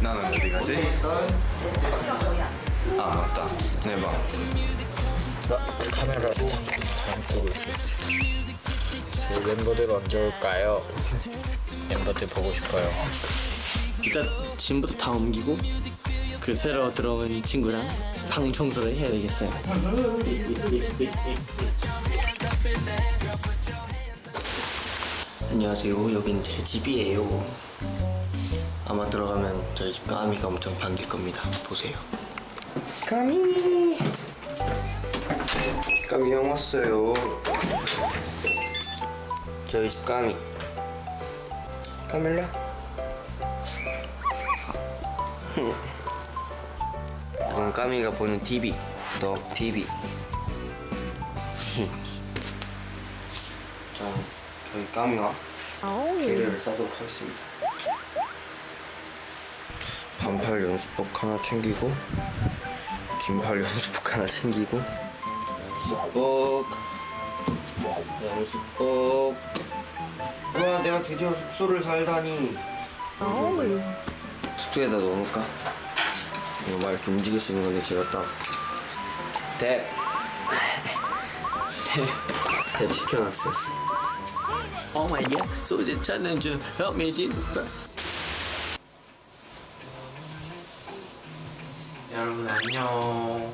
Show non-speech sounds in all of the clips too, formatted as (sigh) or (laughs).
나는 어디 가지? 아 맞다 내봐 카메라를 참, 잘 보고 있었어. 제 멤버들 언제 올까요? 멤버들 보고 싶어요. 일단 짐부터 다 옮기고 그 새로 들어온 친구랑 방 청소를 해야 되겠어요. 안녕하세요. 여긴 제 집이에요. 아마 들어가면 저희 집 까미가 엄청 반길 겁니다. 보세요. 까미! 까미 형 왔어요. 저희 집 까미. 까밀라? 이건 까미가 보는 TV 덕 TV 자 저희 까미와 계례를 싸도록 하겠습니다 반팔 연습복 하나 챙기고 긴팔 연습복 하나 챙기고. 연습복. 연습복. 와 내가 드디어 숙소를 살다니. 숙소에다 넣어놓을까? 이거 막 이렇게 움직일 수 있는 건데 제가 딱 탭! 탭, 탭 시켜놨어요. Oh my god, the challenge help me Jesus 여러분 안녕.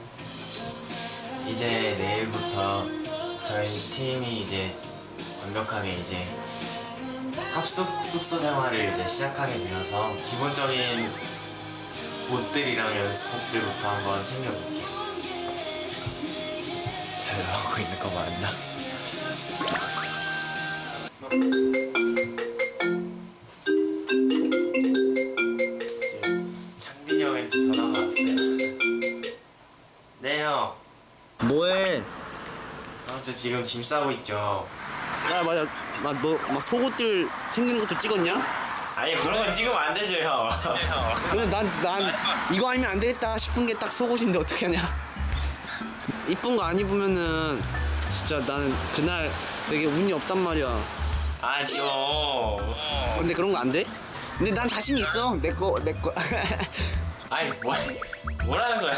이제 내일부터 저희 팀이 이제 완벽하게 이제 합숙 숙소 생활을 이제 시작하게 되어서 기본적인 옷들이랑 연습복들부터 한번 챙겨볼게요. 잘 나오고 있는 거 맞나? 네 형. 뭐해? 어, 저 지금 짐 싸고 있죠. 야 맞아 막 너 막 속옷들 챙기는 것도 찍었냐? 아니 그런 건 찍으면 안 되죠 형. 근데 난, 난 이거 아니면 안 되겠다 싶은 게 딱 속옷인데 어떻게 하냐 이쁜 거 안 입으면은 진짜 나는 그날 되게 운이 없단 말이야 아 좀. 근데 그런 거 안 돼? 근데 난 자신 있어 내 거 내 거 (laughs) 아니 뭐 뭐라는 거야?